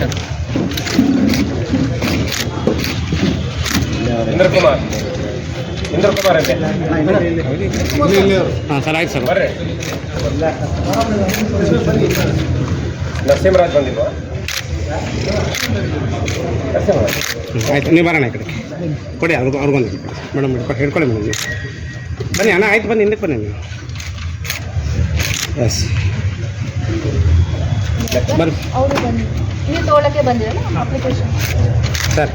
ಅಮಾಯಕ ಇಂದ್ರ ಕುಮಾರ್ ಇಂದ್ರ ಕುಮಾರ್ ಹಾಂ ಸರ್ ಆಯ್ತು ಸರ್. ಬರ್ರಿ. ನರಸಿಂಹರಾಜ್ ಬಂದಿಲ್ವಾ? ಆಯ್ತು ನೀವು ಬರೋಣ ಈ ಕಡೆ ಕೊಡಿ ಅವ್ರಿಗೆ ಅವ್ರಿಗೊಂದು ಮೇಡಮ್ ಹಿಡ್ಕೊಳ್ಳಿ ಮೇಡಮ್ ನೀವು. ಬನ್ನಿ ಅಣ್ಣ ಆಯ್ತು ಬನ್ನಿ ಹಿಂದಕ್ಕೆ ಬನ್ನಿ ನೀವು. ಎಸ್ ಬರ್ರಿ. ನೀವು ತೊಗೊಳಕ್ಕೆ ಬಂದಿರಲ್ಲ ಅಪ್ಲಿಕೇಶನ್ ಸರ್.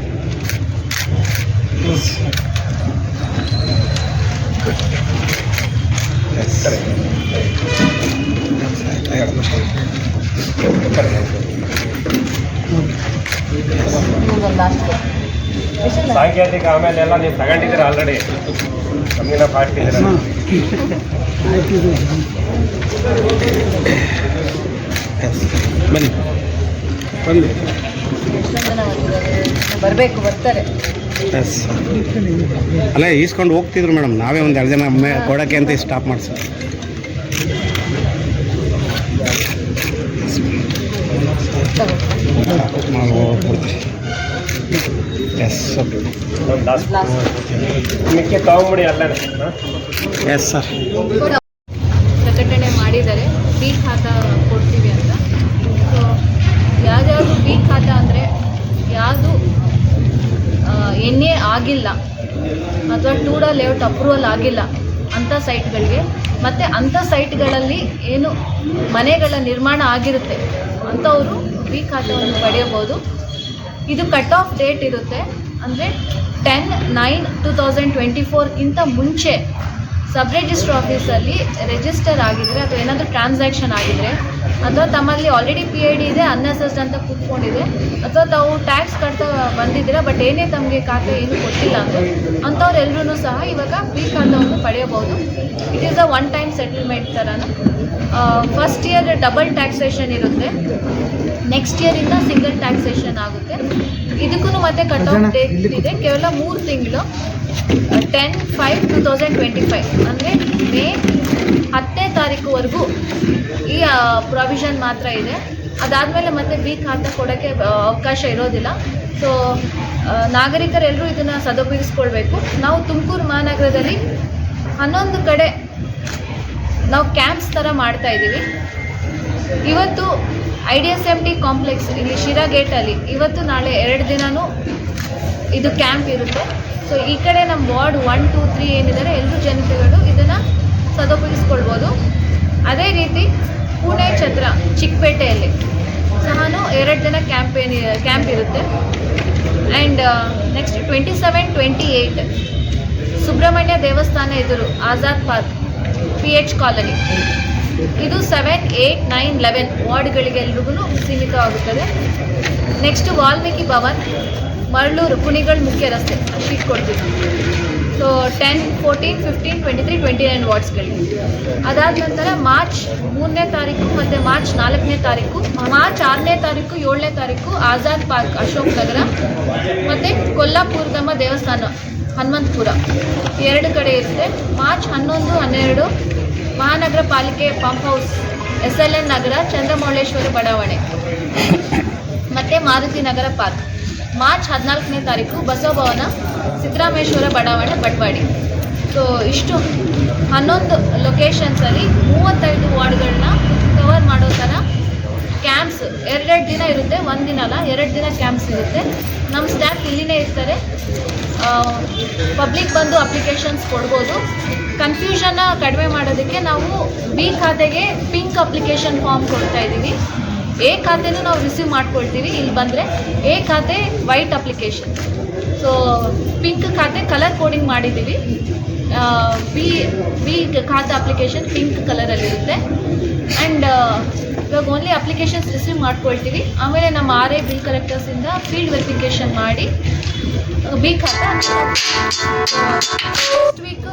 ಒಂದು ಲಾಸ್ಟ್ ಎಷ್ಟು ಸಾಂಕೇತಿಕ ಆಮೇಲೆ ಎಲ್ಲ ನೀವು ತಗೊಂಡಿದ್ದೀರ ಆಲ್ರೆಡಿ ನಮಗಿನ ಫಾಸ್ಟ್ ಇದ್ದೀರ. ಎಸ್ ಬನ್ನಿ. ಬನ್ನಿ ಬರಬೇಕು ಬರ್ತಾರೆ. ಎಸ್ ಅಲ್ಲ ಈಸ್ಕೊಂಡು ಹೋಗ್ತಿದ್ರು ಮೇಡಮ್. ನಾವೇ ಒಂದು ಎರಡು ಜನ ಮೇ ಕೊಡೋಕ್ಕೆ ಅಂತ ಸ್ಟಾಪ್ ಮಾಡಿಸ ಎಸ್ ಎಸ್ ಸರ್ ಪ್ರಕಟಣೆ ಮಾಡಿದ್ದಾರೆ ಬಿ ಖಾತಾ ಕೊಡ್ತೀವಿ ಅಂತ ಸೊ ಯಾವ್ದಾದ್ರು ಬಿ ಖಾತಾ ಅಂದರೆ ಯಾವುದು ಎನ್ ಎ ಆಗಿಲ್ಲ ಅಥವಾ ಅಪ್ರೂವಲ್ ಆಗಿಲ್ಲ ಅಂಥ ಸೈಟ್ಗಳಿಗೆ ಮತ್ತು ಅಂಥ ಸೈಟ್ಗಳಲ್ಲಿ ಏನು ಮನೆಗಳ ನಿರ್ಮಾಣ ಆಗಿರುತ್ತೆ ಅಂಥವರು ಬಿ ಖಾತೆಯನ್ನು ಪಡೆಯಬಹುದು. ಇದು ಕಟ್ ಆಫ್ ಡೇಟ್ ಇರುತ್ತೆ. ಅಂದರೆ ten nine two thousand twenty ಫೋರ್ಗಿಂತ ಮುಂಚೆ ಸಬ್ ರಿಜಿಸ್ಟರ್ ಆಫೀಸಲ್ಲಿ ರಿಜಿಸ್ಟರ್ ಆಗಿದ್ರೆ ಅಥವಾ ಏನಾದರೂ ಟ್ರಾನ್ಸಾಕ್ಷನ್ ಆಗಿದ್ರೆ ಅಥವಾ ತಮ್ಮಲ್ಲಿ ಆಲ್ರೆಡಿ ಪಿ ಐ ಡಿ ಇದೆ ಅನ್ಅಸಸ್ಡ್ ಅಂತ ಕೂತ್ಕೊಂಡಿದೆ. ಅಥವಾ ತಾವು ಟ್ಯಾಕ್ಸ್ ಕಟ್ತಾ ಬಂದಿದ್ದೀರಾ ಬಟ್ ಏನೇ ತಮಗೆ ಖಾತೆ ಏನು ಕೊಟ್ಟಿಲ್ಲ ಅಂದರೆ ಅಂಥವ್ರೆಲ್ಲರೂ ಸಹ ಇವಾಗ ಪಿ ಖಾತವನ್ನು ಪಡೆಯಬಹುದು. It is a one time settlement ಥರನೂ ಫಸ್ಟ್ ಇಯರ್ ಡಬಲ್ ಟ್ಯಾಕ್ಸೇಷನ್ ಇರುತ್ತೆ. ನೆಕ್ಸ್ಟ್ ಇಯರಿಂದ ಸಿಂಗಲ್ ಟ್ಯಾಕ್ಸೇಷನ್ ಆಗುತ್ತೆ. ಇದಕ್ಕೂ ಮತ್ತೆ ಕಟ್ ಆಫ್ ಡೇಟ್ ಇದೆ. ಕೇವಲ ಮೂರು ತಿಂಗಳು ten five two thousand twenty five ಅಂದರೆ ಮೇ ಹತ್ತನೇ ತಾರೀಕುವರೆಗೂ ಈ ಪ್ರಾವಿಷನ್ ಮಾತ್ರ ಇದೆ. ಅದಾದಮೇಲೆ ಮತ್ತೆ ಬಿ ಖಾತೆ ಕೊಡೋಕ್ಕೆ ಅವಕಾಶ ಇರೋದಿಲ್ಲ. ಸೊ ನಾಗರಿಕರೆಲ್ಲರೂ ಇದನ್ನು ಸದುಪಯೋಗಿಸ್ಕೊಳ್ಬೇಕು. ನಾವು ತುಮಕೂರು ಮಹಾನಗರದಲ್ಲಿ ಹನ್ನೊಂದು ಕಡೆ ನಾವು ಕ್ಯಾಂಪ್ಸ್ ಥರ ಮಾಡ್ತಾ ಇದ್ದೀವಿ. ಇವತ್ತು I D S M T complex ಇಲ್ಲಿ ಶಿರಾ ಗೇಟಲ್ಲಿ ಇವತ್ತು ನಾಳೆ ಎರಡು ದಿನವೂ ಇದು ಕ್ಯಾಂಪ್ ಇರುತ್ತೆ. ಸೊ ಈ ಕಡೆ ನಮ್ಮ ವಾರ್ಡ್ ಒನ್ ಟೂ ತ್ರೀ ಏನಿದ್ದಾರೆ, ಎಲ್ಲರೂ ಜನತೆಗಳು ಇದನ್ನು ಸದುಪಯೋಗಿಸ್ಕೊಳ್ಬೋದು. ಅದೇ ರೀತಿ ಪುಣೆ ಛತ್ರ ಚಿಕ್ಕಪೇಟೆಯಲ್ಲಿ ಸಹನೂ ಎರಡು ದಿನ ಕ್ಯಾಂಪ್ ಏನಿ, ಕ್ಯಾಂಪ್ ಇರುತ್ತೆ. And next twenty seven twenty eight Subramanya ದೇವಸ್ಥಾನ ಎದುರು Azad park P H colony. ಇದು ಸೆವೆನ್ ಏಯ್ಟ್ ನೈನ್ ಲೆವೆನ್ ವಾರ್ಡ್ಗಳಿಗೆ ಎಲ್ರಿಗೂ ಸೀಮಿತವಾಗುತ್ತದೆ. ನೆಕ್ಸ್ಟ್ ವಾಲ್ಮೀಕಿ ಭವನ್ ಮರಳೂರು ಕುಣಿಗಳ ಮುಖ್ಯ ರಸ್ತೆ, ಶೀಟ್ ಕೊಡ್ತೀವಿ. So ten fourteen fifteen twenty three twenty nine ವಾರ್ಡ್ಸ್ಗಳಿಗೆ ಅದಾದ ನಂತರ ಮಾರ್ಚ್ ಮೂರನೇ ತಾರೀಕು ಮತ್ತು ಮಾರ್ಚ್ ನಾಲ್ಕನೇ ತಾರೀಕು, ಮಾರ್ಚ್ ಆರನೇ ತಾರೀಕು, ಏಳನೇ ತಾರೀಕು ಆಜಾದ್ ಪಾರ್ಕ್, ಅಶೋಕ್ ನಗರ, ಮತ್ತು ಕೊಲ್ಲಾಪುರದಮ್ಮ ದೇವಸ್ಥಾನ, ಹನುಮಂತಪುರ. ಎರಡು ಕಡೆ ಇರುತ್ತೆ. ಮಾರ್ಚ್ ಹನ್ನೊಂದು, ಹನ್ನೆರಡು, ಮಹಾನಗರ ಪಾಲಿಕೆ pump house, S L N ನಗರ, ಚಂದ್ರಮೌಳೇಶ್ವರ ಬಡಾವಣೆ, ಮತ್ತು ಮಾರುತಿ ನಗರ ಪಾರ್ಕ್. ಮಾರ್ಚ್ ಹದಿನಾಲ್ಕನೇ ತಾರೀಕು ಬಸವಭವನ ಸಿದ್ದರಾಮೇಶ್ವರ ಬಡಾವಣೆ ಬಟ್ವಾಡಿ ಸೊ ಇಷ್ಟು ಹನ್ನೊಂದು ಲೊಕೇಶನ್ಸಲ್ಲಿ ಮೂವತ್ತೈದು ವಾರ್ಡ್ಗಳನ್ನ ಕವರ್ ಮಾಡೋ ಥರ ಕ್ಯಾಂಪ್ಸ್ ಎರಡೆರಡು ದಿನ ಇರುತ್ತೆ, ಒಂದು ದಿನ ಅಲ್ಲ, ಎರಡು ದಿನ ಕ್ಯಾಂಪ್ಸ್ ಇರುತ್ತೆ. ನಮ್ಮ ಸ್ಟಾಫ್ ಇಲ್ಲಿನೇ ಇರ್ತಾರೆ. ಪಬ್ಲಿಕ್ ಬಂದು ಅಪ್ಲಿಕೇಶನ್ಸ್ ಕೊಡ್ಬೋದು. ಕನ್ಫ್ಯೂಷನ್ನ ಕಡಿಮೆ ಮಾಡೋದಕ್ಕೆ ನಾವು ಬಿ ಖಾತೆಗೆ ಪಿಂಕ್ ಅಪ್ಲಿಕೇಶನ್ ಫಾರ್ಮ್ ಕೊಡ್ತಾ ಇದ್ದೀವಿ. ಎ ಖಾತೆನೂ ನಾವು ರಿಸೀವ್ ಮಾಡ್ಕೊಳ್ತೀವಿ, ಇಲ್ಲಿ ಬಂದರೆ ಎ ಖಾತೆ ವೈಟ್ ಅಪ್ಲಿಕೇಶನ್ ಸೊ ಪಿಂಕ್ ಖಾತೆ ಕಲರ್ ಕೋಡಿಂಗ್ ಮಾಡಿದ್ದೀವಿ. ಬಿ ಬಿ ಖಾತೆ ಅಪ್ಲಿಕೇಶನ್ ಪಿಂಕ್ ಕಲರಲ್ಲಿರುತ್ತೆ ಆ್ಯಂಡ್ ಇವಾಗ ಓನ್ಲಿ ಅಪ್ಲಿಕೇಶನ್ಸ್ ರಿಸೀವ್ ಮಾಡ್ಕೊಳ್ತೀವಿ. ಆಮೇಲೆ ನಮ್ಮ ಆರ್ ಎ ಬಿಲ್ ಕಲೆಕ್ಟರ್ಸಿಂದ ಫೀಲ್ಡ್ ವೆರಿಫಿಕೇಷನ್ ಮಾಡಿ ಬಿ ಖಾತೆ ನೆಕ್ಸ್ಟ್ ವೀಕ್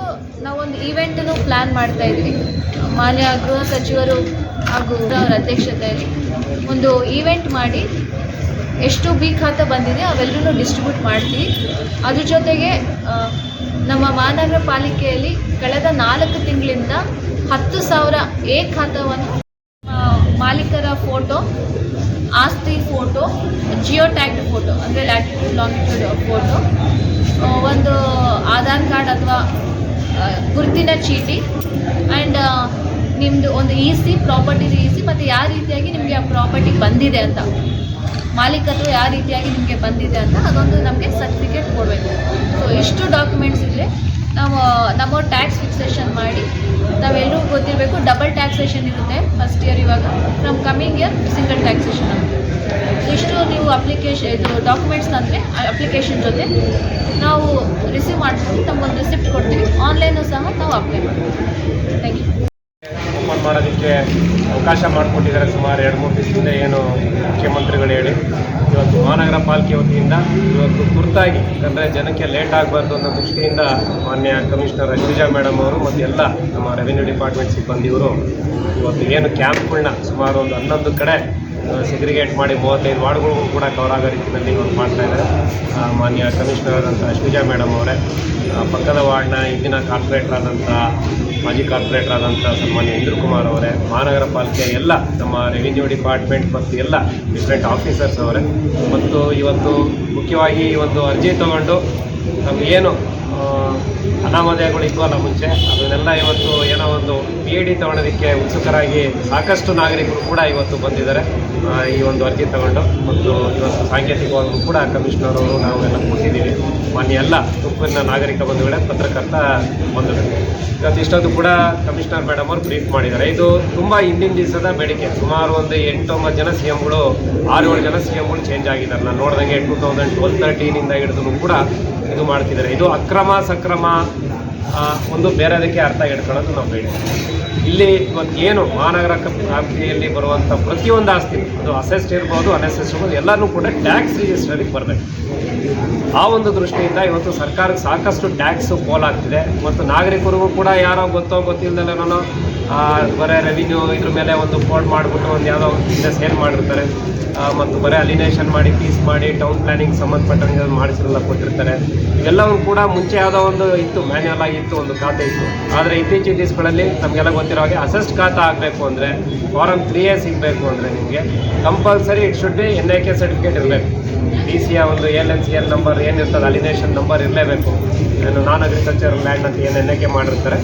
ನಾವೊಂದು ಈವೆಂಟನ್ನು ಪ್ಲ್ಯಾನ್ ಮಾಡ್ತಾ ಇದ್ದೀವಿ. ಮಾನ್ಯ ಗೃಹ ಸಚಿವರು ಹಾಗೂ ಅವರ ಅಧ್ಯಕ್ಷತೆಯಲ್ಲಿ. ಒಂದು ಈವೆಂಟ್ ಮಾಡಿ ಎಷ್ಟು ಬಿ ಖಾತ ಬಂದಿದೆ ಅವೆಲ್ಲರೂ ಡಿಸ್ಟ್ರಿಬ್ಯೂಟ್ ಮಾಡ್ತೀವಿ. ಅದ್ರ ಜೊತೆಗೆ ನಮ್ಮ ಮಹಾನಗರ ಪಾಲಿಕೆಯಲ್ಲಿ ಕಳೆದ ನಾಲ್ಕು ತಿಂಗಳಿಂದ ಹತ್ತು ಸಾವಿರ ಎ ಖಾತಾವನ್ನು ಮಾಲೀಕರ ಫೋಟೋ ಆಸ್ತಿ ಫೋಟೋ ಜಿಯೋ ಟ್ಯಾಗ್ಡ್ ಫೋಟೋ ಅಂದರೆ ಲ್ಯಾಟಿಟ್ಯೂಡ್ ಲಾಂಗಿಟ್ಯೂಡ್ ಫೋಟೋ ಒಂದು ಆಧಾರ್ ಕಾರ್ಡ್ ಅಥವಾ ಗುರುತಿನ ಚೀಟಿ ಆ್ಯಂಡ್ ನಿಮ್ಮದು ಒಂದು E C property E C ಮತ್ತು ಯಾವ ರೀತಿಯಾಗಿ ನಿಮಗೆ ಆ ಪ್ರಾಪರ್ಟಿ ಬಂದಿದೆ ಅಂತ? ಮಾಲೀಕತ್ವ ಯಾವ ರೀತಿಯಾಗಿ ನಿಮಗೆ ಬಂದಿದೆ ಅಂತ ಅದೊಂದು ನಮಗೆ ಸರ್ಟಿಫಿಕೇಟ್ ಕೊಡಬೇಕು. ಸೊ ಇಷ್ಟು ಡಾಕ್ಯುಮೆಂಟ್ಸ್ ಇದ್ದರೆ ನಾವು, ನಮ್ಮ ಟ್ಯಾಕ್ಸ್ ಫಿಕ್ಸೇಷನ್ ಮಾಡಿ ನಾವೆಲ್ಲರೂ ಗೊತ್ತಿರಬೇಕು ಡಬಲ್ ಟ್ಯಾಕ್ಸೇಷನ್ ಇರುತ್ತೆ ಫಸ್ಟ್ ಇಯರ್ ಇವಾಗ ನಮ್ಮ ಕಮಿಂಗ್ ಇಯರ್ ಸಿಂಗಲ್ ಟ್ಯಾಕ್ಸೇಷನ್ ಆಗುತ್ತೆ ಇಷ್ಟು ನೀವು ಅಪ್ಲಿಕೇಶನ್ ಇದು ಡಾಕ್ಯುಮೆಂಟ್ಸ್ ಅಂದರೆ ಅಪ್ಲಿಕೇಶನ್ ಜೊತೆ ನಾವು ರಿಸೀವ್ ಮಾಡ್ಕೊಂಡು ನಮಗೊಂದು ರಿಸಿಪ್ಟ್ ಕೊಡ್ತೀವಿ. ಆನ್ಲೈನು ಸಹ ನಾವು ಅಪ್ಲೈ ಮಾಡ್ತೀವಿ. ಥ್ಯಾಂಕ್ ಯು ಮಾಡೋದಕ್ಕೆ ಅವಕಾಶ ಮಾಡಿಕೊಟ್ಟಿದ್ದಾರೆ ಸುಮಾರು ಎರಡು, ಮೂರು ದಿವಸದಿಂದ ಏನು ಮುಖ್ಯಮಂತ್ರಿಗಳು ಹೇಳಿ. ಇವತ್ತು ಮಹಾನಗರ ಪಾಲಿಕೆ ವತಿಯಿಂದ ಇವತ್ತು ತುರ್ತಾಗಿ, ಯಾಕಂದರೆ ಜನಕ್ಕೆ ಲೇಟ್ ಆಗಬಾರ್ದು ಅನ್ನೋ ದೃಷ್ಟಿಯಿಂದ ಮಾನ್ಯ ಕಮಿಷನರ್ ಅಶ್ವಿಜಾ ಮೇಡಮ್ ಅವರು ಮತ್ತು ಎಲ್ಲ ನಮ್ಮ ರೆವಿನ್ಯೂ ಡಿಪಾರ್ಟ್ಮೆಂಟ್ ಸಿಬ್ಬಂದಿಯವರು ಇವತ್ತು ಏನು ಕ್ಯಾಂಪ್ಗಳನ್ನ ಸುಮಾರು ಒಂದು ಹನ್ನೊಂದು ಕಡೆ ಸೆಗ್ರಿಗೇಟ್ ಮಾಡಿ ಮೂವತ್ತೈದು ವಾರ್ಡ್ಗಳಿಗೂ ಕೂಡ ಕವರ್ ಆಗೋ ರೀತಿಯಲ್ಲಿ ಇವರು ಮಾಡ್ತಾ ಇದ್ದಾರೆ. ಮಾನ್ಯ ಕಮಿಷನರ್ ಅಂತ ಅಶ್ವಿಜಾ ಮೇಡಮ್ ಅವರೇ. ಪಕ್ಕದ ವಾರ್ಡ್ನ ಇಂದಿನ ಕಾರ್ಪೊರೇಟರ್ ಆದಂಥ ಮಾಜಿ ಕಾರ್ಪೊರೇಟರ್ ಆದಂಥ ಸನ್ಮಾನ್ಯ ಇಂದ್ರ ಕುಮಾರ್ ಅವರೇ, ಮಹಾನಗರ ಪಾಲಿಕೆ ಎಲ್ಲ ನಮ್ಮ ರೆವಿನ್ಯೂ ಡಿಪಾರ್ಟ್ಮೆಂಟ್ ಮತ್ತು ಎಲ್ಲ ಡಿಫ್ರೆಂಟ್ ಆಫೀಸರ್ಸ್ ಅವರೇ. ಮತ್ತು ಇವತ್ತು ಮುಖ್ಯವಾಗಿ ಈ ಒಂದು ಅರ್ಜಿ ತಗೊಂಡು ನಮಗೇನು ಅನಾಮಧೇಯಗಳು ಇದ್ವಲ್ಲ ಮುಂಚೆ? ಅದನ್ನೆಲ್ಲ ಇವತ್ತು ಏನೋ ಒಂದು ಪಿ ಡಿ ತಗೊಳೋದಕ್ಕೆ ಉತ್ಸುಕರಾಗಿ ಸಾಕಷ್ಟು ನಾಗರಿಕರು ಕೂಡ ಇವತ್ತು ಬಂದಿದ್ದಾರೆ. ಈ ಒಂದು ಅರ್ಜಿ ತಗೊಂಡು. ಮತ್ತು ಇವತ್ತು ಸಾಂಕೇತಿಕವಾಗೂ ಕೂಡ ಕಮಿಷನರ್ ಅವರು ನಾವು ಎಲ್ಲ ಕೊಟ್ಟಿದ್ದೀವಿ. ಮಾನ್ಯ ಎಲ್ಲ ತುಮಕೂರಿನ ನಾಗರಿಕ ಬಂಧುಗಳೇ, ಪತ್ರಕರ್ತ ಬಂಧುಗಳು. ಇವತ್ತು ಇಷ್ಟೊಂದು ಕೂಡ ಕಮಿಷನರ್ ಮೇಡಮ್ ಅವರು ಬ್ರೀಫ್ ಮಾಡಿದ್ದಾರೆ. ಇದು ತುಂಬ ಹಿಂದಿನ ದಿವಸದ ಬೇಡಿಕೆ. ಸುಮಾರು ಒಂದು ಎಂಟೊಂಬತ್ತು ಜನ ಸಿ ಎಂಗಳು ಆರು ಏಳು ಜನ ಸಿ ಎಂಗಳು ಚೇಂಜ್ ಆಗಿದ್ದಾರೆ. ನಾನು ನೋಡಿದಂಗೆ ಟೂ ತೌಸಂಡ್ ಟ್ವೆಲ್ ತರ್ಟೀನಿಂದ ಹಿಡಿದು ಕೂಡ ಇದು ಮಾಡ್ತಿದ್ದಾರೆ. ಇದು ಅಕ್ರಮ ಸಕ್ರಮ ಒಂದು ಬೇರೆದಕ್ಕೆ ಅರ್ಥ ಇಟ್ಕೊಳ್ಳೋದು ನಾವು ಬೇಡ. ಇಲ್ಲಿ ಇವತ್ತು ಏನು ಮಹಾನಗರ ವ್ಯಾಪ್ತಿಯಲ್ಲಿ ಬರುವಂಥ ಪ್ರತಿಯೊಂದು ಆಸ್ತಿ, ಅದು ಅಸೆಸ್ಟ್ ಇರ್ಬೋದು ಅನ್ಅಸೆಸ್ಟ್ ಇರ್ಬೋದು ಎಲ್ಲರೂ ಕೂಡ ಟ್ಯಾಕ್ಸ್ ರಿಜಿಸ್ಟರಿಗೆ ಬರಬೇಕು. ಆ ಒಂದು ದೃಷ್ಟಿಯಿಂದ ಇವತ್ತು ಸರ್ಕಾರಕ್ಕೆ ಸಾಕಷ್ಟು ಟ್ಯಾಕ್ಸು ಪೋಲಾಗ್ತಿದೆ ಮತ್ತು ನಾಗರಿಕರಿಗೂ ಕೂಡ ಯಾರೋ ಗೊತ್ತೋ ಗೊತ್ತಿಲ್ಲದಲ್ಲೇ ಬರೀ ರೆವಿನ್ಯೂ ಇದ್ರ ಮೇಲೆ ಒಂದು ಫೋಲ್ಡ್ ಮಾಡಿಬಿಟ್ಟು ಒಂದು ಯಾವುದೋ ಬಿಸ್ನೆಸ್ ಏನು ಮಾಡಿರ್ತಾರೆ. ಮತ್ತು ಬರೀ ಅಲಿನೇಷನ್ ಮಾಡಿ ಪೀಸ್ ಮಾಡಿ ಟೌನ್ ಪ್ಲಾನಿಂಗ್ ಸಂಬಂಧಪಟ್ಟಂಗೆ ಮಾಡಿಸಿರಲ್ಲ ಕೊಟ್ಟಿರ್ತಾರೆ. ಇವೆಲ್ಲವೂ ಕೂಡ ಮುಂಚೆ ಯಾವುದೋ ಒಂದು ಇತ್ತು ಮ್ಯಾನ್ಯಲ್ ಆಗಿತ್ತು ಒಂದು ಖಾತೆ ಇತ್ತು. ಆದರೆ ಇತ್ತೀಚಿನ ದಿವಸಗಳಲ್ಲಿ ನಮಗೆಲ್ಲ ಗೊತ್ತಿರೋ ಹಾಗೆ ಅಸೆಸ್ಟ್ ಖಾತಾ ಆಗಬೇಕು ಅಂದರೆ ಫಾರಮ್ ತ್ರೀ ಎ ಸಿಗಬೇಕು ಅಂದರೆ ನಿಮಗೆ compulsory it should be N I K certificate ಇರಬೇಕು. ಡಿ ಸಿಯ ಒಂದು L N C L number ಏನಿರ್ತದೆ ಅಲಿನೇಷನ್ ನಂಬರ್ ಇರಲೇಬೇಕು. ಏನು ನಾನ್ ಅಗ್ರಿಕಲ್ಚರ್ ಲ್ಯಾಂಡ್ ಅಂತ ಏನು ಎನ್ ಐ ಕೆ ಮಾಡಿರ್ತಾರೆ,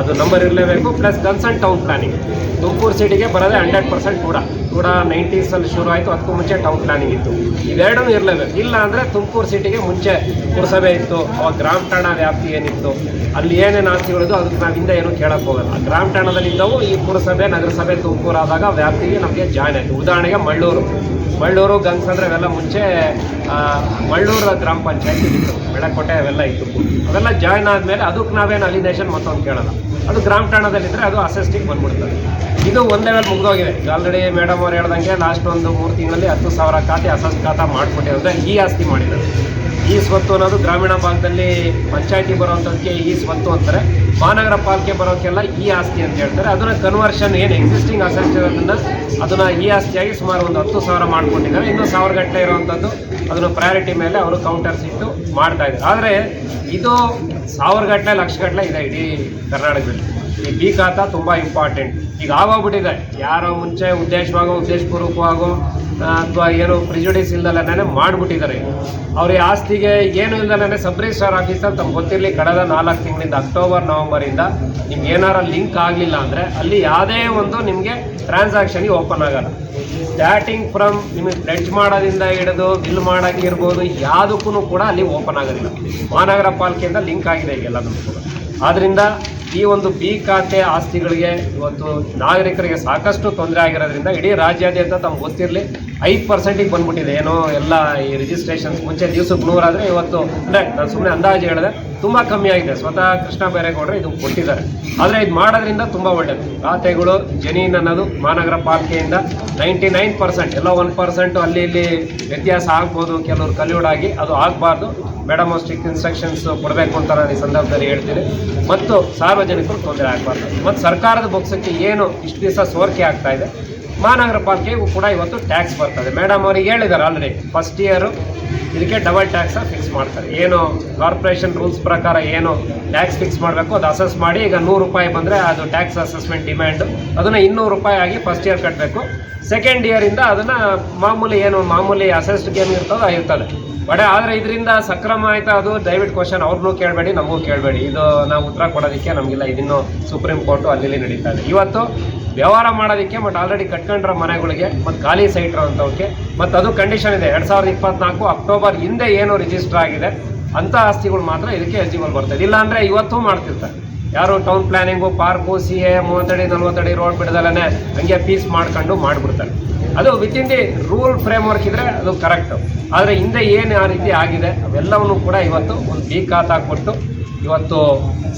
ಅದು ನಂಬರ್ ಇರಲೇಬೇಕು plus consult town planning Tumakuru ಸಿಟಿಗೆ ಬರೋದೇ ಹಂಡ್ರೆಡ್ ಪರ್ಸೆಂಟ್ ಕೂಡ. ಕೂಡ ನೈಂಟೀಸಲ್ಲಿ ಶುರು ಆಯಿತು, ಅದಕ್ಕೂ ಮುಂಚೆ ಟೌನ್ ಪ್ಲಾನಿಂಗ್ ಇತ್ತು. ಇವೆರಡೂ ಇರಲೇಬೇಕು. ಇಲ್ಲ ಅಂದರೆ ತುಮಕೂರು ಸಿಟಿಗೆ ಮುಂಚೆ ಪುರಸಭೆ ಇತ್ತು ಗ್ರಾಮ ಠಾಣಾ ವ್ಯಾಪ್ತಿ ಏನಿತ್ತು, ಅಲ್ಲಿ ಏನೇನು ಆಸ್ತಿಗಳಿದ್ದು ಅದಕ್ಕೆ ನಾವು ಹಿಂದೆ ಏನೂ ಕೇಳಕ್ಕೆ ಹೋಗಲ್ಲ. ಗ್ರಾಮ ಠಾಣದಲ್ಲಿದ್ದವು ಈ ಪುರಸಭೆ, ನಗರಸಭೆ, ತುಮಕೂರು ಆದಾಗ ವ್ಯಾಪ್ತಿಗೆ ನಮಗೆ ಜಾಯ್ನ್ ಆಯಿತು. ಉದಾಹರಣೆಗೆ ಮಳ್ಳೂರು. ಮಳ್ಳೂರು ಗಂಗಸಂದ್ರೆ ಅವೆಲ್ಲ ಮುಂಚೆ ಮಳ್ಳೂರು ಗ್ರಾಮ ಪಂಚಾಯತ್ ಇತ್ತು. ಬೆಳಕೋಟೆ ಅವೆಲ್ಲ ಇತ್ತು. ಅವೆಲ್ಲ ಜಾಯ್ನ್ ಆದಮೇಲೆ ಅದಕ್ಕೆ ನಾವೇನು ಅಲಿನೇಷನ್ ಮತ್ತೊಂದು ಕೇಳಲ್ಲ. ಅದು ಗ್ರಾಮ ಠಾಣದಲ್ಲಿದ್ದರೆ ಅದು ಅಸೆಸ್ಟಿಗೆ ಬಂದ್ಬಿಡ್ತಾರೆ ಇದು ಒಂದೇ ಲೆವೆಲ್ ಮುಗಿದೋಗಿದೆ. ಆಲ್ರೆಡಿ ಮೇಡಮ್ ಅವ್ರು ಹೇಳ್ದಂಗೆ ಲಾಸ್ಟ್ ಒಂದು ಮೂರು ತಿಂಗಳಲ್ಲಿ ಹತ್ತು ಸಾವಿರ ಖಾತೆ ಅಸಸ್ ಖಾತಾ ಮಾಡಿಕೊಟ್ಟಿರೋದ್ರೆ ಈ ಆಸ್ತಿ ಮಾಡಿದ್ದಾರೆ ಈ ಸ್ವತ್ತು ಅನ್ನೋದು ಗ್ರಾಮೀಣ ಭಾಗದಲ್ಲಿ ಪಂಚಾಯಿತಿ ಬರೋವಂಥದ್ದಕ್ಕೆ ಈ ಸ್ವತ್ತು ಅಂತಾರೆ. ಮಹಾನಗರ ಪಾಲಿಕೆ ಬರೋಕ್ಕೆಲ್ಲ ಈ ಆಸ್ತಿ ಅಂತ ಹೇಳ್ತಾರೆ. ಅದನ್ನ ಕನ್ವರ್ಷನ್ ಏನು ಎಕ್ಸಿಸ್ಟಿಂಗ್ ಅಸೆಸ್ಟ್ ಇರೋದನ್ನ ಅದನ್ನ ಈ ಆಸ್ತಿಯಾಗಿ ಸುಮಾರು ಒಂದು ಹತ್ತು ಸಾವಿರ ಮಾಡ್ಕೊಂಡಿದ್ದಾರೆ. ಇನ್ನೂ ಸಾವಿರ ಗಟ್ಟಲೆ ಇರುವಂಥದ್ದು ಅದನ್ನು ಪ್ರಯಾರಿಟಿ ಮೇಲೆ ಅವರು ಕೌಂಟರ್ಸ್ ಇಟ್ಟು ಮಾಡ್ತಾ ಇದ್ದಾರೆ. ಆದರೆ ಇದು ಸಾವಿರ ಗಟ್ಟಲೆ ಲಕ್ಷ ಗಟ್ಟಲೆ ಇದೆ ಇಡೀ ಕರ್ನಾಟಕದಲ್ಲಿ. ಈ ಬಿ ಖಾತಾ ತುಂಬ ಇಂಪಾರ್ಟೆಂಟ್ ಈಗ ಆಗೋಗ್ಬಿಟ್ಟಿದೆ. ಯಾರೋ ಮುಂಚೆ ಉದ್ದೇಶವಾಗೋ, ಉದ್ದೇಶಪೂರ್ವಕವಾಗೋ ಅಥವಾ ಏನು ಪ್ರಿಜುಡಿಸ್ ಇಲ್ದಲ್ಲೇ ಮಾಡಿಬಿಟ್ಟಿದ್ದಾರೆ. ಅವ್ರ ಆಸ್ತಿಗೆ ಏನು ಇಲ್ದಲ್ಲೇ ಸಬ್ ರಿಜಿಸ್ಟ್ರಾರ್ ಆಫೀಸಲ್ಲಿ ತಮ್ಗೆ ಗೊತ್ತಿರಲಿ. ಕಳೆದ ನಾಲ್ಕು ತಿಂಗಳಿಂದ ಅಕ್ಟೋಬರ್ ನವಂಬರಿಂದ ನಿಮ್ಗೆ ಏನಾರ ಲಿಂಕ್ ಆಗಲಿಲ್ಲ ಅಂದರೆ ಅಲ್ಲಿ ಯಾವುದೇ ಒಂದು ನಿಮಗೆ ಟ್ರಾನ್ಸಾಕ್ಷನ್ಗೆ ಓಪನ್ ಆಗಲ್ಲ. ಸ್ಟಾರ್ಟಿಂಗ್ ಫ್ರಮ್ ನಿಮಗೆ ಪ್ಲೆಡ್ಜ್ ಮಾಡೋದಿಂದ ಹಿಡಿದು ಬಿಲ್ ಮಾಡೋಕ್ಕಿರ್ಬೋದು ಯಾವುದಕ್ಕೂ ಕೂಡ ಅಲ್ಲಿ ಓಪನ್ ಆಗೋದಿಲ್ಲ. ಮಹಾನಗರ ಪಾಲಿಕೆಯಿಂದ ಲಿಂಕ್ ಆಗಿದೆ ಈಗೆಲ್ಲದೂ ಕೂಡ. ಆದ್ದರಿಂದ ಈ ಒಂದು ಬಿ ಖಾತೆ ಆಸ್ತಿಗಳಿಗೆ ಇವತ್ತು ನಾಗರಿಕರಿಗೆ ಸಾಕಷ್ಟು ತೊಂದರೆ ಆಗಿರೋದ್ರಿಂದ ಇಡೀ ರಾಜ್ಯಾದ್ಯಂತ ತಮ್ಗೆ ಗೊತ್ತಿರಲಿ. ಐದು ಪರ್ಸೆಂಟಿಗೆ ಬಂದ್ಬಿಟ್ಟಿದೆ. ಏನೋ ಎಲ್ಲ ಈ ರಿಜಿಸ್ಟ್ರೇಷನ್ಸ್ ಮುಂಚೆ ದಿವಸಕ್ಕೆ ನೂರಾದರೆ ಇವತ್ತು ಅಂದರೆ ನಾನು ಸುಮ್ಮನೆ ಅಂದಾಜು ಹೇಳಿದೆ. ತುಂಬ ಕಮ್ಮಿ ಆಗಿದೆ. ಸ್ವತಃ ಕೃಷ್ಣ ಬೈರೇಗೌಡರು ಇದು ಕೊಟ್ಟಿದ್ದಾರೆ. ಆದರೆ ಇದು ಮಾಡೋದ್ರಿಂದ ತುಂಬ ಒಳ್ಳೆಯದು ಖಾತೆಗಳು ಜನೀನ್ ಅನ್ನೋದು ಮಹಾನಗರ ಪಾಲಿಕೆಯಿಂದ ನೈಂಟಿ ನೈನ್ ಪರ್ಸೆಂಟ್ ಎಲ್ಲ ಒನ್ ಪರ್ಸೆಂಟು ಅಲ್ಲಿ ಇಲ್ಲಿ ವ್ಯತ್ಯಾಸ ಆಗ್ಬೋದು. ಕೆಲವರು ಕಲಿಯೋಡಾಗಿ ಅದು ಆಗಬಾರ್ದು. ಮೇಡಮ್ ಸ್ಟ್ರಿಕ್ಟ್ ಇನ್ಸ್ಟ್ರಕ್ಷನ್ಸ್ ಕೊಡಬೇಕು ಅಂತ ನಾನು ಈ ಸಂದರ್ಭದಲ್ಲಿ ಹೇಳ್ತೀನಿ. ಮತ್ತು ಸಾರ್ವಜನಿಕರು ತೊಂದರೆ ಆಗಬಾರ್ದು. ಮತ್ತು ಸರ್ಕಾರದ ಬೊಕ್ಸಕ್ಕೆ ಏನು ಇಷ್ಟು ದಿವಸ ಸೋರಿಕೆ ಆಗ್ತಾ ಇದೆ ಮಹಾನಗರ ಪಾಲಿಕೆಗೂ ಕೂಡ ಇವತ್ತು ಟ್ಯಾಕ್ಸ್ ಬರ್ತದೆ. ಮೇಡಮ್ ಅವ್ರಿಗೆ ಹೇಳಿದ್ದಾರೆ ಆಲ್ರೆಡಿ ಫಸ್ಟ್ ಇಯರು ಇದಕ್ಕೆ ಡಬಲ್ ಟ್ಯಾಕ್ಸ್ ಫಿಕ್ಸ್ ಮಾಡ್ತಾರೆ. ಏನು ಕಾರ್ಪೊರೇಷನ್ ರೂಲ್ಸ್ ಪ್ರಕಾರ ಏನು ಟ್ಯಾಕ್ಸ್ ಫಿಕ್ಸ್ ಮಾಡಬೇಕು, ಅದು ಅಸೆಸ್ ಮಾಡಿ ಈಗ ನೂರು ರೂಪಾಯಿ ಬಂದರೆ ಅದು ಟ್ಯಾಕ್ಸ್ ಅಸೆಸ್ಮೆಂಟ್ ಡಿಮ್ಯಾಂಡು ಅದನ್ನು ಇನ್ನೂರು ರೂಪಾಯಿ ಆಗಿ ಫಸ್ಟ್ ಇಯರ್ ಕಟ್ಟಬೇಕು ಸೆಕೆಂಡ್ ಇಯರಿಂದ ಅದನ್ನು ಮಾಮೂಲಿ ಏನು ಮಾಮೂಲಿ ಅಸೆಸ್ಟ್ ಗೇಮ್ ಇರ್ತದೋ ಇರ್ತದೆ. ಬಟ್ ಆದರೆ ಇದರಿಂದ ಸಕ್ರಮ ಆಯ್ತಾ ಅದು? ದಯವಿಟ್ಟು ಕ್ವಶನ್ ಅವ್ರನ್ನೂ ಕೇಳಬೇಡಿ, ನಮಗೂ ಕೇಳಬೇಡಿ. ಇದು ನಾವು ಉತ್ತರ ಕೊಡೋದಕ್ಕೆ ನಮಗಿಲ್ಲ, ಇದನ್ನು ಸುಪ್ರೀಂ ಕೋರ್ಟು ಅಲ್ಲಿ ನಡೀತಾ ಇದೆ. ಇವತ್ತು ವ್ಯವಹಾರ ಮಾಡೋದಕ್ಕೆ ಮತ್ತು ಆಲ್ರೆಡಿ ಕಟ್ಕೊಂಡಿರೋ ಮನೆಗಳಿಗೆ, ಮತ್ತು ಖಾಲಿ ಸೈಟ್ ಅಂತವಕ್ಕೆ ಮತ್ತು ಅದು ಕಂಡೀಷನ್ ಇದೆ. ಎರಡು ಸಾವಿರದ ಇಪ್ಪತ್ನಾಲ್ಕು ಅಕ್ಟೋಬರ್ ಹಿಂದೆ ಏನು ರಿಜಿಸ್ಟರ್ ಆಗಿದೆ, ಅಂಥ ಆಸ್ತಿಗಳು ಮಾತ್ರ ಇದಕ್ಕೆ ಎಲಿಜಿಬಲ್ ಬರ್ತದೆ. ಇಲ್ಲ ಅಂದರೆ ಇವತ್ತು ಮಾಡ್ತಿರ್ತಾರೆ. ಯಾರು town planning park C A ಮೂವತ್ತಡಿ, ನಲ್ವತ್ತಡಿ ರೋಡ್ ಬಿಡದಲ್ಲೇ ಹಂಗೆ ಪೀಸ್ ಮಾಡ್ಕೊಂಡು ಮಾಡಿಬಿಡ್ತಾರೆ. ಅದು within the rule framework ಇದ್ರೆ ಅದು ಕರೆಕ್ಟು ಆದರೆ ಹಿಂದೆ ಏನು ಆ ರೀತಿ ಆಗಿದೆ, ಅವೆಲ್ಲವನ್ನು ಕೂಡ ಇವತ್ತು ಒಂದು ಬಿ ಖಾತಾ ಕೊಟ್ಟು ಇವತ್ತು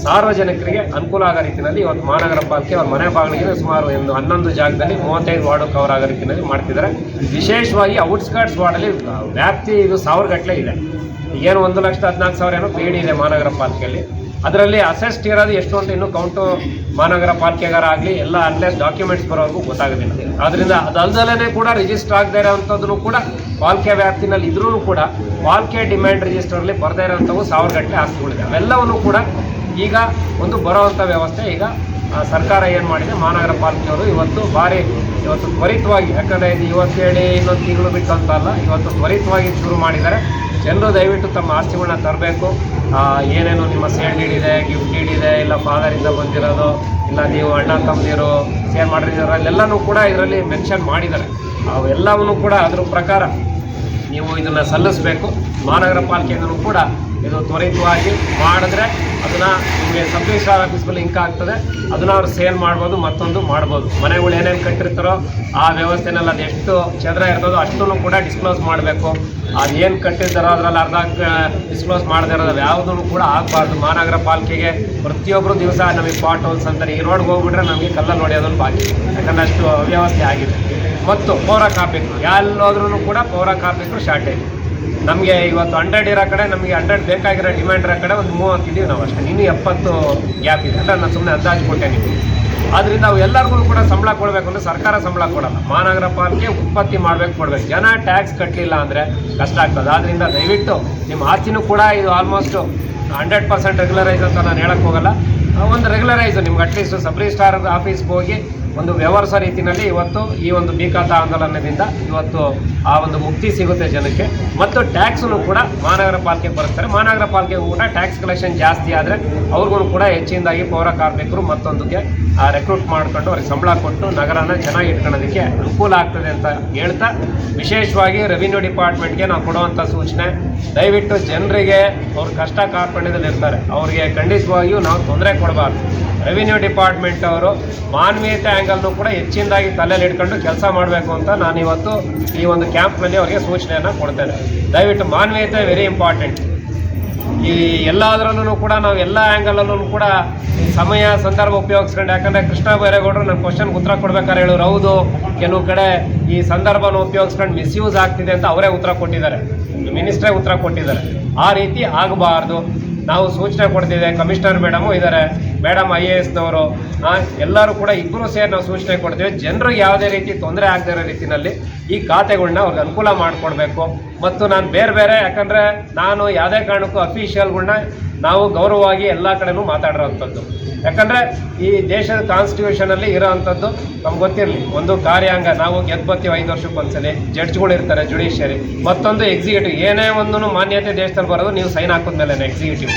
ಸಾರ್ವಜನಿಕರಿಗೆ ಅನುಕೂಲ ಆಗೋ ರೀತಿಯಲ್ಲಿ ಇವತ್ತು ಮಹಾನಗರ ಪಾಲಿಕೆ ಅವ್ರ ಮನೆ ಬಾಗಿಲಿಗೆ ಸುಮಾರು ಒಂದು ಹನ್ನೊಂದು ಜಾಗದಲ್ಲಿ ಮೂವತ್ತೈದು ವಾರ್ಡು ಕವರ್ ಆಗೋ ರೀತಿಯಲ್ಲಿ ಮಾಡ್ತಿದ್ದಾರೆ. ವಿಶೇಷವಾಗಿ ಔಟ್ಸ್ಕರ್ಟ್ಸ್ ವಾರ್ಡಲ್ಲಿ ವ್ಯಾಪ್ತಿ ಇದು ಸಾವಿರ ಗಟ್ಟಲೆ ಇದೆ. ಏನು ಒಂದು ಲಕ್ಷದ ಹದಿನಾಲ್ಕು ಸಾವಿರ ಏನೋ ಪೇಡಿ ಇದೆ ಮಹಾನಗರ ಪಾಲಿಕೆಯಲ್ಲಿ. ಅದರಲ್ಲಿ ಅಸೆಸ್ಟ್ ಇರೋದು ಎಷ್ಟು ಅಂತ ಇನ್ನು ಕೌಂಟು ಮಹಾನಗರ ಪಾಲಿಕೆಗಾರ ಆಗಲಿ ಎಲ್ಲ ಅನ್ಲೆಸ್ ಡಾಕ್ಯುಮೆಂಟ್ಸ್ ಬರೋವರೆಗೂ ಗೊತ್ತಾಗೋದಿಲ್ಲ. ಆದ್ದರಿಂದ ಅದಲ್ದಲ್ಲೇ ಕೂಡ ರಿಜಿಸ್ಟರ್ ಆಗದೇ ಇರೋವಂಥದ್ದು ಕೂಡ ಪಾಲಿಕೆ ವ್ಯಾಪ್ತಿನಲ್ಲಿ ಇದ್ರೂ ಕೂಡ ಪಾಲಿಕೆ ಡಿಮ್ಯಾಂಡ್ ರಿಜಿಸ್ಟರ್ಲಿ ಬರದೇ ಇರೋಂಥವು ಸಾವಿರ ಗಂಟೆ ಆಸ್ತಿಗಳಿದೆ. ಅವೆಲ್ಲವನ್ನು ಕೂಡ ಈಗ ಒಂದು ಬರೋವಂಥ ವ್ಯವಸ್ಥೆ ಈಗ ಸರ್ಕಾರ ಏನು ಮಾಡಿದೆ? ಮಹಾನಗರ ಪಾಲಿಕೆಯವರು ಇವತ್ತು ಭಾರಿ, ಇವತ್ತು ತ್ವರಿತವಾಗಿ, ಯಾಕಂದರೆ ಇದು ಇವತ್ತು ಹೇಳಿ ಇನ್ನೊಂದು ತಿಂಗಳು ಬಿಟ್ಟು ಅಂತ ಅಲ್ಲ, ಇವತ್ತು ತ್ವರಿತವಾಗಿ ಶುರು ಮಾಡಿದ್ದಾರೆ. ಜನರು ದಯವಿಟ್ಟು ತಮ್ಮ ಆಸ್ತಿಗಳನ್ನ ತರಬೇಕು. ಏನೇನು ನಿಮ್ಮ ಸೇಲ್ ಡೀಡ್ ಇದೆ, ಗಿಫ್ಟ್ ಡೀಡ್ ಇದೆ, ಇಲ್ಲ ಫಾದರಿಂದ ಬಂದಿರೋದು, ಇಲ್ಲ ನೀವು ಅಣ್ಣ ತಮ್ಮದಿರು ಸೇಲ್ ಮಾಡಿರೋ ಅಲ್ಲೆಲ್ಲನೂ ಕೂಡ ಇದರಲ್ಲಿ ಮೆನ್ಷನ್ ಮಾಡಿದ್ದಾರೆ. ಅವೆಲ್ಲವನ್ನು ಕೂಡ ಅದ್ರ ಪ್ರಕಾರ ನೀವು ಇದನ್ನು ಸಲ್ಲಿಸಬೇಕು. ಮಹಾನಗರ ಪಾಲಿಕೆಯಿಂದಲೂ ಕೂಡ ಇದು ತ್ವರಿತವಾಗಿ ಮಾಡಿದ್ರೆ ಅದನ್ನು ನಿಮಗೆ ಸಬ್ ರಿಜಿಸ್ಟ್ರಾರ್ ಲಿಂಕ್ ಆಗ್ತದೆ. ಅದನ್ನು ಅವ್ರು ಸೇಲ್ ಮಾಡ್ಬೋದು, ಮತ್ತೊಂದು ಮಾಡ್ಬೋದು. ಮನೆಗಳು ಏನೇನು ಕಟ್ಟಿರ್ತಾರೋ ಆ ವ್ಯವಸ್ಥೆನೆಲ್ಲ ಅದು ಎಷ್ಟು ಚದರ ಇರ್ತದೋ ಅಷ್ಟನ್ನು ಕೂಡ ಡಿಸ್ಕ್ಲೋಸ್ ಮಾಡಬೇಕು. ಅದೇನು ಕಟ್ಟಿರ್ತಾರೋ ಅದರಲ್ಲಿ ಅರ್ಧ ಡಿಸ್ಕ್ಲೋಸ್ ಮಾಡದೇ ಇರೋದು ಯಾವುದನ್ನು ಕೂಡ ಆಗಬಾರ್ದು. ಮಹಾನಗರ ಪಾಲಿಕೆಗೆ ಪ್ರತಿಯೊಬ್ಬರು ದಿವಸ ನಮಗೆ ಪಾಟ್ ಹೋಲ್ಸ್ ಅಂತಾರೆ ಈ ರೋಡ್ಗೆ ಹೋಗ್ಬಿಟ್ರೆ ನಮಗೆ ಕಲ್ಲಲ್ಲಿ ಹೊಡೆಯೋದನ್ನು ಬಾಕಿ. ಯಾಕಂದ್ರೆ ಅಷ್ಟು ಅವ್ಯವಸ್ಥೆ ಆಗಿದೆ. ಮತ್ತು ಪೌರ ಕಾರ್ಮಿಕರು ಎಲ್ಲೋದ್ರೂ ಕೂಡ ಪೌರ ಕಾರ್ಮಿಕರು ಶಾರ್ಟೇಜ್ ನಮಗೆ ಇವತ್ತು ಹಂಡ್ರೆಡ್ ಇರೋ ಕಡೆ ನಮಗೆ ಹಂಡ್ರೆಡ್ ಬೇಕಾಗಿರೋ ಡಿಮ್ಯಾಂಡ್ ಇರೋ ಕಡೆ ಒಂದು ಮೂವತ್ತು ಇದೀವಿ ನಾವು ಅಷ್ಟೇ. ಇನ್ನೂ ಎಪ್ಪತ್ತು ಗ್ಯಾಪ್ ಇದೆ. ಅಂತ ನಾನು ಸುಮ್ಮನೆ ಅಂದಾಜು ಕೊಟ್ಟೆ ನೀವು ಆದ್ದರಿಂದ ಅವು ಎಲ್ಲರಿಗೂ ಕೂಡ ಸಂಬಳ ಕೊಡಬೇಕು ಅಂದರೆ ಸರ್ಕಾರ ಸಂಬಳ ಕೊಡಲ್ಲ. ಮಹಾನಗರ ಪಾಲಿಕೆ ಉತ್ಪತ್ತಿ ಮಾಡಬೇಕು ಕೊಡಬೇಕು. ಜನ ಟ್ಯಾಕ್ಸ್ ಕಟ್ಟಲಿಲ್ಲ ಅಂದರೆ ಕಷ್ಟ ಆಗ್ತದೆ. ಆದ್ದರಿಂದ ದಯವಿಟ್ಟು ನಿಮ್ಮ ಆಸ್ತಿನೂ ಕೂಡ ಇದು ಆಲ್ಮೋಸ್ಟು ಹಂಡ್ರೆಡ್ ಪರ್ಸೆಂಟ್ ರೆಗ್ಯುಲರೈಸ್ ಅಂತ ನಾನು ಹೇಳೋಕ್ಕೆ ಹೋಗಲ್ಲ. ಒಂದು ರೆಗ್ಯುಲರೈಸ್ ನಿಮ್ಗೆ ಅಟ್ಲೀಸ್ಟ್ ಸಬ್ ರಿಜಿಸ್ಟ್ರಾರ್ ಆಫೀಸ್ಗೆ ಹೋಗಿ ಒಂದು ವ್ಯವಹಾರ ರೀತಿಯಲ್ಲಿ ಇವತ್ತು ಈ ಒಂದು ಬೀಕಾತ ಆಂದೋಲನದಿಂದ ಇವತ್ತು ಆ ಒಂದು ಮುಕ್ತಿ ಸಿಗುತ್ತೆ ಜನಕ್ಕೆ. ಮತ್ತು ಟ್ಯಾಕ್ಸನ್ನು ಕೂಡ ಮಹಾನಗರ ಪಾಲಿಕೆ ಬರ್ತಾರೆ ಮಹಾನಗರ ಪಾಲಿಕೆಗೂ ಕೂಡ ಟ್ಯಾಕ್ಸ್ ಕಲೆಕ್ಷನ್ ಜಾಸ್ತಿ ಆದರೆ ಅವ್ರಿಗೂ ಕೂಡ ಹೆಚ್ಚಿನದಾಗಿ ಪೌರ ಕಾರ್ಮಿಕರು ಮತ್ತೊಂದಕ್ಕೆ ರೆಕ್ರೂಟ್ ಮಾಡಿಕೊಂಡು ಅವ್ರಿಗೆ ಸಂಬಳ ಕೊಟ್ಟು ನಗರನ ಚೆನ್ನಾಗಿ ಇಟ್ಕೊಳ್ಳೋದಕ್ಕೆ ಅನುಕೂಲ ಆಗ್ತದೆ ಅಂತ ಹೇಳ್ತಾ, ವಿಶೇಷವಾಗಿ ರೆವಿನ್ಯೂ ಡಿಪಾರ್ಟ್ಮೆಂಟ್ಗೆ ನಾವು ಕೊಡುವಂಥ ಸೂಚನೆ, ದಯವಿಟ್ಟು ಜನರಿಗೆ ಅವ್ರ ಕಷ್ಟ ಕಾರ್ಪಣ್ಯದಲ್ಲಿ ಇರ್ತಾರೆ. ಅವ್ರಿಗೆ ಖಂಡಿತವಾಗಿಯೂ ನಾವು ತೊಂದರೆ ಕೊಡಬಾರ್ದು. ರೆವಿನ್ಯೂ ಡಿಪಾರ್ಟ್ಮೆಂಟ್ ಅವರು ಮಾನವೀಯತೆ ಆ್ಯಂಗಲ್ನು ಕೂಡ ಹೆಚ್ಚಿನದಾಗಿ ತಲೆಯಲ್ಲಿ ಇಟ್ಕೊಂಡು ಕೆಲಸ ಮಾಡಬೇಕು ಅಂತ ನಾನು ಇವತ್ತು ಈ ಒಂದು ಕ್ಯಾಂಪ್ನಲ್ಲಿ ಅವರಿಗೆ ಸೂಚನೆಯನ್ನು ಕೊಡ್ತೇನೆ. ದಯವಿಟ್ಟು ಮಾನವೀಯತೆ ವೆರಿ ಇಂಪಾರ್ಟೆಂಟ್ ಈ ಎಲ್ಲದರಲ್ಲೂ ಕೂಡ ನಾವು ಎಲ್ಲ ಆ್ಯಂಗಲಲ್ಲೂ ಕೂಡ ಸಮಯ, ಸಂದರ್ಭ ಉಪಯೋಗಿಸ್ಕೊಂಡು, ಯಾಕಂದರೆ ಕೃಷ್ಣ ಬೈರೇಗೌಡರು ನನ್ನ ಕ್ವಶನ್ ಉತ್ತರ ಕೊಡ್ಬೇಕಾದ್ರೆ ಹೇಳೋರು, ಹೌದು, ಕೆಲವು ಕಡೆ ಈ ಸಂದರ್ಭನ ಉಪಯೋಗಿಸ್ಕೊಂಡು ಮಿಸ್ಯೂಸ್ ಆಗ್ತಿದೆ ಅಂತ ಅವರೇ ಉತ್ತರ ಕೊಟ್ಟಿದ್ದಾರೆ. ಮಿನಿಸ್ಟ್ರೇ ಉತ್ತರ ಕೊಟ್ಟಿದ್ದಾರೆ. ಆ ರೀತಿ ಆಗಬಾರ್ದು. ನಾವು ಸೂಚನೆ ಕೊಡ್ತಿದ್ದೆ ಕಮಿಷನರ್ ಮೇಡಮು ಇದ್ದಾರೆ. ಮೇಡಮ್ ಐ ಎ ಎಸ್ನವರು ಎಲ್ಲರೂ ಕೂಡ ಇಬ್ಬರು ಸೇರಿ ನಾವು ಸೂಚನೆ ಕೊಡ್ತೀವಿ. ಜನರಿಗೆ ಯಾವುದೇ ರೀತಿ ತೊಂದರೆ ಆಗದೇ ಇರೋ ರೀತಿಯಲ್ಲಿ ಈ ಖಾತೆಗಳನ್ನ ಅವ್ರಿಗೆ ಅನುಕೂಲ ಮಾಡಿಕೊಡ್ಬೇಕು. ಮತ್ತು ನಾನು ಬೇರೆ ಬೇರೆ, ಯಾಕಂದರೆ ನಾನು ಯಾವುದೇ ಕಾರಣಕ್ಕೂ ಅಫಿಷಿಯಲ್ಗಳ್ನ ನಾವು ಗೌರವವಾಗಿ ಎಲ್ಲ ಕಡೆನೂ ಮಾತಾಡಿರೋವಂಥದ್ದು ಯಾಕಂದರೆ ಈ ದೇಶದ ಕಾನ್ಸ್ಟಿಟ್ಯೂಷನಲ್ಲಿ ಇರೋವಂಥದ್ದು ನಮ್ಗೆ ಗೊತ್ತಿರಲಿ. ಒಂದು ಕಾರ್ಯಾಂಗ, ನಾವು ಗೆದ್ದು ಐದು ವರ್ಷಕ್ಕೆ ಒಂದ್ಸಲಿ. ಜಡ್ಜ್ಗಳು ಇರ್ತಾರೆ, ಜುಡಿಷಿಯರಿ. ಮತ್ತೊಂದು ಎಕ್ಸಿಕ್ಯೂಟಿವ್ ಏನೇ ಒಂದು ಮಾನ್ಯತೆ ದೇಶದಲ್ಲಿ ಬರೋದು ನೀವು ಸೈನ್ ಹಾಕಿದ್ಮೇಲೆ ಎಕ್ಸಿಕ್ಯೂಟಿವ್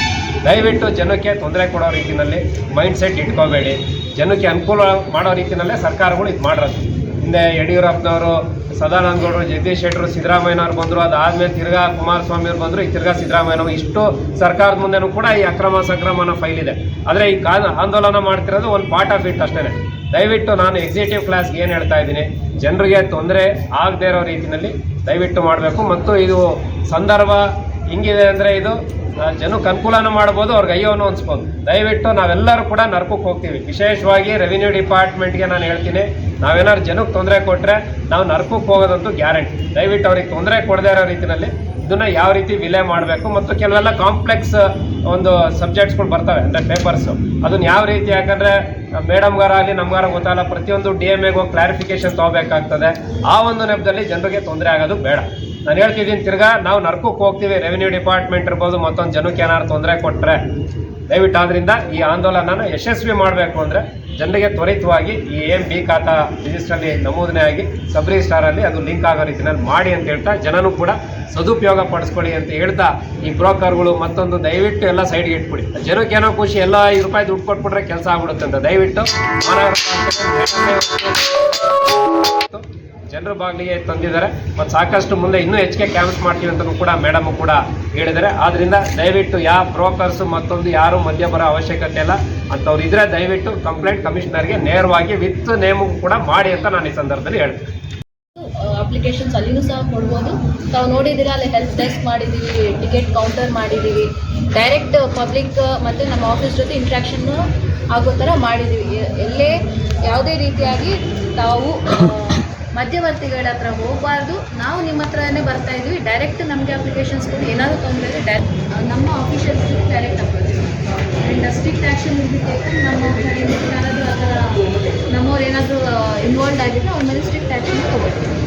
ದಯವಿಟ್ಟು ಜನಕ್ಕೆ ತೊಂದರೆ ಕೊಡೋ ರೀತಿಯಲ್ಲಿ ಮೈಂಡ್ ಸೆಟ್ ಇಟ್ಕೋಬೇಡಿ. ಜನಕ್ಕೆ ಅನುಕೂಲ ಮಾಡೋ ರೀತಿಯಲ್ಲೇ ಸರ್ಕಾರಗಳು ಇದು ಮಾಡಿರೋದು. ಹಿಂದೆ ಯಡಿಯೂರಪ್ಪನವರು ಸದಾನಂದ ಗೌಡರು ಜಗದೀಶ್ ಶೆಟ್ಟರು, ಸಿದ್ದರಾಮಯ್ಯನವ್ರು ಬಂದರು, ಅದಾದಮೇಲೆ ತಿರ್ಗಾ ಕುಮಾರಸ್ವಾಮಿ ಅವ್ರು ಬಂದರು ಈ ತಿರ್ಗಾ ಸಿದ್ದರಾಮಯ್ಯನವರು. ಇಷ್ಟು ಸರ್ಕಾರದ ಮುಂದೆನೂ ಕೂಡ ಈ ಅಕ್ರಮ ಸಕ್ರಮನ ಫೈಲ್ ಇದೆ. ಆದರೆ ಈ ಆಂದೋಲನ ಮಾಡ್ತಿರೋದು ಒಂದು ಪಾರ್ಟ್ ಆಫ್ ಇಟ್ ಅಷ್ಟೇ ದಯವಿಟ್ಟು ನಾನು ಎಕ್ಸಿಕ್ಯೂಟಿವ್ ಕ್ಲಾಸ್ಗೆ ಏನು ಹೇಳ್ತಾ ಇದ್ದೀನಿ, ಜನರಿಗೆ ತೊಂದರೆ ಆಗದೇ ಇರೋ ರೀತಿಯಲ್ಲಿ ದಯವಿಟ್ಟು ಮಾಡಬೇಕು. ಮತ್ತು ಇದು ಸಂದರ್ಭ ಹಿಂಗಿದೆ ಅಂದರೆ ಇದು ಜನಕ್ಕೆ ಅನುಕೂಲನೂ ಮಾಡ್ಬೋದು, ಅವ್ರಿಗೆ ಅಯ್ಯೋನು ಅನ್ಸ್ಬೋದು. ದಯವಿಟ್ಟು ನಾವೆಲ್ಲರೂ ಕೂಡ ನರ್ಕಕ್ಕೆ ಹೋಗ್ತೀವಿ. ವಿಶೇಷವಾಗಿ ರೆವಿನ್ಯೂ ಡಿಪಾರ್ಟ್ಮೆಂಟ್ಗೆ ನಾನು ಹೇಳ್ತೀನಿ, ನಾವೇನಾದ್ರು ಜನಕ್ಕೆ ತೊಂದರೆ ಕೊಟ್ಟರೆ ನಾವು ನರ್ಕಕ್ಕೆ ಹೋಗೋದಂತೂ ಗ್ಯಾರಂಟಿ. ದಯವಿಟ್ಟು ಅವ್ರಿಗೆ ತೊಂದರೆ ಕೊಡದೇ ಇರೋ ರೀತಿಯಲ್ಲಿ ಇದನ್ನ ಯಾವ ರೀತಿ ವಿಲೇ ಮಾಡಬೇಕು ಮತ್ತು ಕೆಲವೆಲ್ಲ ಕಾಂಪ್ಲೆಕ್ಸ್ ಒಂದು ಸಬ್ಜೆಕ್ಟ್ಸ್ಗಳು ಬರ್ತವೆ, ಅಂದರೆ ಪೇಪರ್ಸು ಅದನ್ನ ಯಾವ ರೀತಿ ಯಾಕಂದರೆ ಮೇಡಮ್ಗಾರಾಗಲಿ ನಮ್ಗಾರ ಗೊತ್ತಾಗಲ್ಲ, ಪ್ರತಿಯೊಂದು ಡಿ ಎಂ ಎಗೂ ಕ್ಲಾರಿಫಿಕೇಶನ್ ತೊಗೋಬೇಕಾಗ್ತದೆ. ಆ ಒಂದು ನೆಪದಲ್ಲಿ ಜನರಿಗೆ ತೊಂದರೆ ಆಗೋದು ಬೇಡ. ನಾನು ಹೇಳ್ತಿದ್ದೀನಿ, ತಿರ್ಗಾ ನಾವು ನರ್ಕಕ್ಕೆ ಹೋಗ್ತೀವಿ ರೆವಿನ್ಯೂ ಡಿಪಾರ್ಟ್ಮೆಂಟ್ ಇರ್ಬೋದು, ಮತ್ತೊಂದು ಜನಕ್ಕೆ ಏನಾದ್ರು ತೊಂದರೆ ಕೊಟ್ಟರೆ ದಯವಿಟ್ಟು ಆದ್ರಿಂದ ಈ ಆಂದೋಲನನ ಯಶಸ್ವಿ ಮಾಡಬೇಕು ಅಂದರೆ ಜನರಿಗೆ ತ್ವರಿತವಾಗಿ ಈ ಎಂ ಬಿ ಖಾತಾ ರಿಜಿಸ್ಟ್ರಲ್ಲಿ ನಮೂದನೆ ಆಗಿ ಸಬ್ ರಿಜಿಸ್ಟಾರಲ್ಲಿ ಅದು ಲಿಂಕ್ ಆಗೋ ರೀತಿಯಲ್ಲಿ ಮಾಡಿ ಅಂತ ಹೇಳ್ತಾ ಜನನೂ ಕೂಡ ಸದುಪಯೋಗ ಪಡಿಸ್ಕೊಳ್ಳಿ ಅಂತ ಹೇಳ್ತಾ ಈ ಬ್ರೋಕರ್ಗಳು ಮತ್ತೊಂದು ದಯವಿಟ್ಟು ಎಲ್ಲ ಸೈಡ್ಗೆ ಇಟ್ಬಿಡಿ. ಜನಕ್ಕೆ ಏನೋ ಖುಷಿ, ಎಲ್ಲ ಐದು ರೂಪಾಯಿ ದುಡ್ಡು ಕೊಟ್ಬಿಟ್ರೆ ಕೆಲಸ ಆಗ್ಬಿಡುತ್ತೆ ಅಂತ ದಯವಿಟ್ಟು. ಜನರ ಬಾಗಿಲಿಗೆ ತಂದಿದ್ದಾರೆ ಮತ್ತು ಸಾಕಷ್ಟು ಮುಂದೆ ಇನ್ನೂ ಹೆಚ್ಚಿಗೆ ಕ್ಯಾಂಪ್ಸ್ ಮಾಡ್ತೀವಿ ಅಂತಲೂ ಕೂಡ ಮೇಡಮ್ ಕೂಡ ಹೇಳಿದ್ದಾರೆ. ಆದ್ದರಿಂದ ದಯವಿಟ್ಟು ಯಾವ ಬ್ರೋಕರ್ಸ್ ಮತ್ತೊಂದು ಯಾರು ಮಧ್ಯ ಬರೋ ಅವಶ್ಯಕತೆ ಇಲ್ಲ ಅಂಥವ್ರು ಇದ್ರೆ ದಯವಿಟ್ಟು ಕಂಪ್ಲೇಂಟ್ ಕಮಿಷನರ್ಗೆ ನೇರವಾಗಿ ವಿತ್ ನೇಮು ಕೂಡ ಮಾಡಿ ಅಂತ ನಾನು ಈ ಸಂದರ್ಭದಲ್ಲಿ ಹೇಳ್ತೀನಿ. ಅಪ್ಲಿಕೇಶನ್ಸ್ ಅಲ್ಲಿಯೂ ಸಹ ಕೊಡ್ಬೋದು. ತಾವು ನೋಡಿದ್ದೀರಾ, ಅಲ್ಲಿ ಹೆಲ್ಪ್ ಡೆಸ್ಕ್ ಮಾಡಿದ್ದೀವಿ ಟಿಕೆಟ್ ಕೌಂಟರ್ ಮಾಡಿದ್ದೀವಿ ಡೈರೆಕ್ಟ್ ಪಬ್ಲಿಕ್ ಮತ್ತು ನಮ್ಮ ಆಫೀಸ್ ಜೊತೆ ಇಂಟ್ರ್ಯಾಕ್ಷನ್ನು ಆಗೋ ಥರ ಮಾಡಿದ್ದೀವಿ ಎಲ್ಲೇ ಯಾವುದೇ ರೀತಿಯಾಗಿ ತಾವು ಮಧ್ಯವರ್ತಿಗಳ ಹತ್ರ ಹೋಗಬಾರ್ದು. ನಾವು ನಿಮ್ಮ ಹತ್ರನೇ ಬರ್ತಾ ಇದ್ವಿ. ಡೈರೆಕ್ಟ್ ನಮಗೆ ಅಪ್ಲಿಕೇಶನ್ಸ್ ಕೊಡಿ. ಏನಾದರೂ ತೊಂದರೆ ಡೈರೆಕ್ಟ್ ನಮ್ಮ officials direct approach and strict action ಇರಬೇಕು ನಮ್ಮ ಯಾರಾದರೂ ಆ ಥರ ನಮ್ಮವ್ರು ಏನಾದರೂ ಇನ್ವಾಲ್ವ್ ಆಗಿದ್ರೆ ಅವ್ರ ಮೇಲೆ ಸ್ಟ್ರಿಕ್ಟ್ ಆ್ಯಕ್ಷನ್ ತೊಗೊಳ್ತೀವಿ